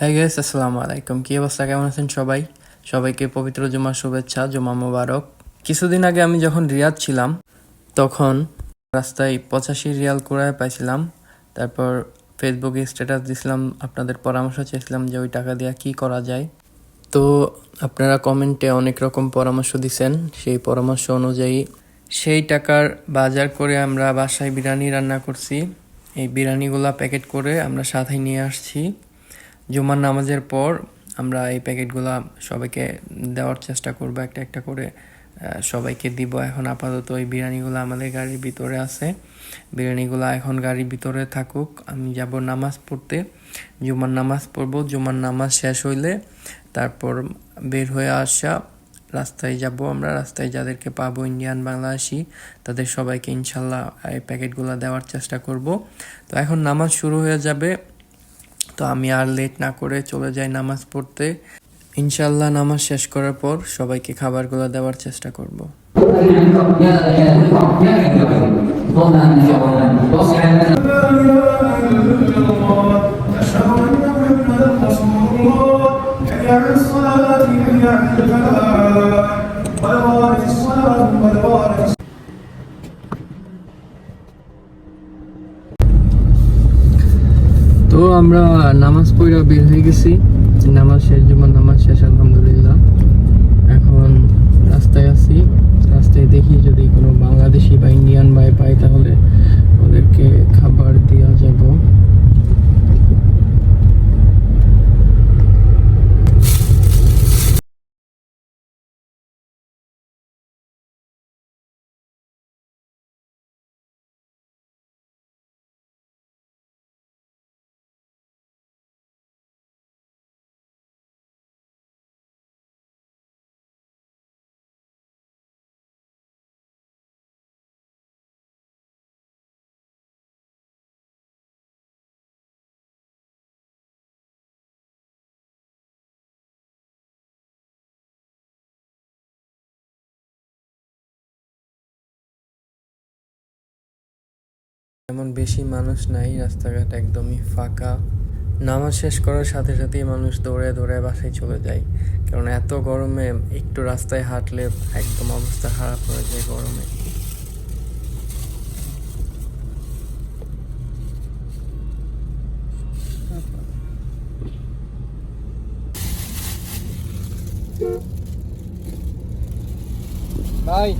হ্যাঁ গেস আসসালামু আলাইকুম কি অবস্থা? কেমন আছেন সবাই? সবাইকে পবিত্র জুমার শুভেচ্ছা, জুমা মোবারক। কিছুদিন আগে আমি যখন রিয়াদ ছিলাম, তখন রাস্তায় পঁচাশি রিয়াল কুড়ায় পাইছিলাম। তারপর ফেসবুকে স্ট্যাটাস দিছিলাম, আপনাদের পরামর্শ চেয়েছিলাম যে ওই টাকা দিয়ে কি করা যায়। তো আপনারা কমেন্টে অনেক রকম পরামর্শ দিছেন। সেই পরামর্শ অনুযায়ী সেই টাকার বাজার করে আমরা বাসায় বিরিয়ানি রান্না করছি। এই বিরিয়ানিগুলা প্যাকেট করে আমরা সাথে নিয়ে আসছি। জুমার নামাজের পর আমরা এই প্যাকেটগুলা সবাইকে দেওয়ার চেষ্টা করব, একটা একটা করে সবাইকে দিব। এখন আপাতত ওই বিরিয়ানিগুলো আমাদের গাড়ির ভিতরে আছে। বিরিয়ানিগুলো এখন গাড়ির ভিতরে থাকুক। আমি যাব নামাজ পড়তে। জুমার নামাজ পড়ব। জুমার নামাজ শেষ হইলে তারপর বের হয়ে আসা রাস্তায় যাব আমরা। রাস্তায় যাদেরকে পাবো ইন্ডিয়ান বাংলাদেশি, তাদের সবাইকে ইনশাল্লাহ এই প্যাকেটগুলো দেওয়ার চেষ্টা করব। তো এখন নামাজ শুরু হয়ে যাবে। তো আমি আর লেট না করে চলে যাই নামাজ পড়তে ইনশাল্লাহ নামাজ শেষ করার পর সবাইকে খাবারগুলো দেওয়ার চেষ্টা করব أشهد أن محمدا رسول الله حي على الصلاة তো আমরা নামাজ পড়া বের হয়ে গেছি। নামাজ শেষ যেমন নামাজ শেষ, আলহামদুলিল্লাহ। এখন রাস্তায় আছি। রাস্তায় দেখি যদি কোনো বাংলাদেশি বা ইন্ডিয়ান ভাই পাই তাহলে ওদেরকে খাবার দেওয়া যাব। এমন বেশি মানুষ নাই, রাস্তাঘাট একদমই ফাঁকা। নামাজ শেষ করার সাথে সাথেই মানুষ দৌড়ে দৌড়ে বাসায় চলে যায়। কারণ এত গরমে একটু রাস্তায় হাঁটলে একদম অবস্থা খারাপ হয়ে যায় গরমে। ভাই।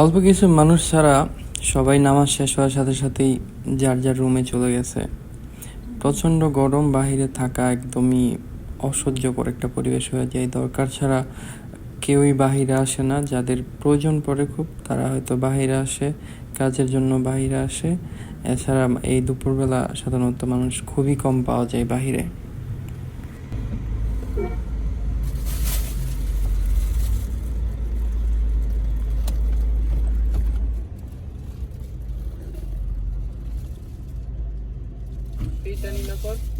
অল্প কিছু মানুষ ছাড়া সবাই নামাজ শেষ হওয়ার সাথে সাথেই যার যার রুমে চলে গেছে। প্রচণ্ড গরম বাহিরে থাকা একদমই অসহ্যকর একটা পরিবেশ হয়ে যায়। দরকার ছাড়া কেউই বাহিরে আসে না। যাদের প্রয়োজন পড়ে খুব, তারা হয়তো বাহিরে আসে, কাজের জন্য বাহিরে আসে। এছাড়া এই দুপুরবেলা সাধারণত মানুষ খুবই কম পাওয়া যায় বাহিরে। এইটা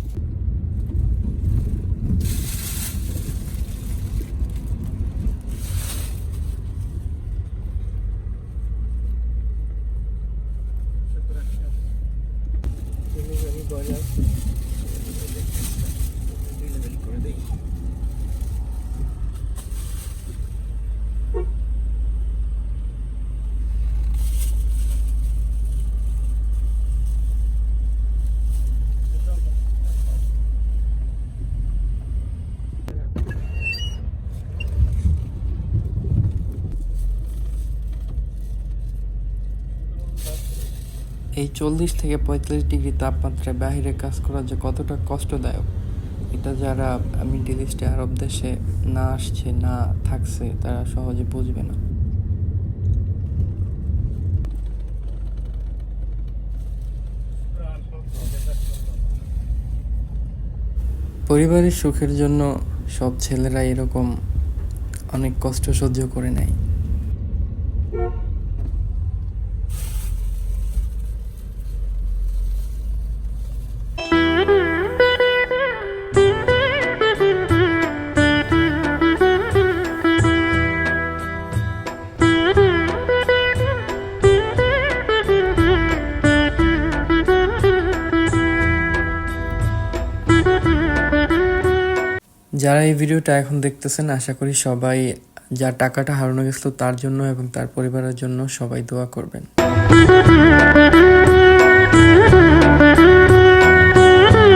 এই চল্লিশ থেকে পঁয়তাল্লিশ ডিগ্রি তাপমাত্রায় বাইরে কাজ করা যে কতটা কষ্টদায়ক, এটা যারা মিডিল ইস্টে, আরব দেশে না আসছে, না থাকছে, তারা সহজে বুঝবে না। পরিবারের সুখের জন্য সব ছেলেরা এরকম অনেক কষ্ট সহ্য করে নেয়। যারা এই ভিডিওটা এখন দেখতেছেন, আশা করি সবাই যা টাকাটা হারানো গেছিল তার জন্য এবং তার পরিবারের জন্য সবাই দোয়া করবেন।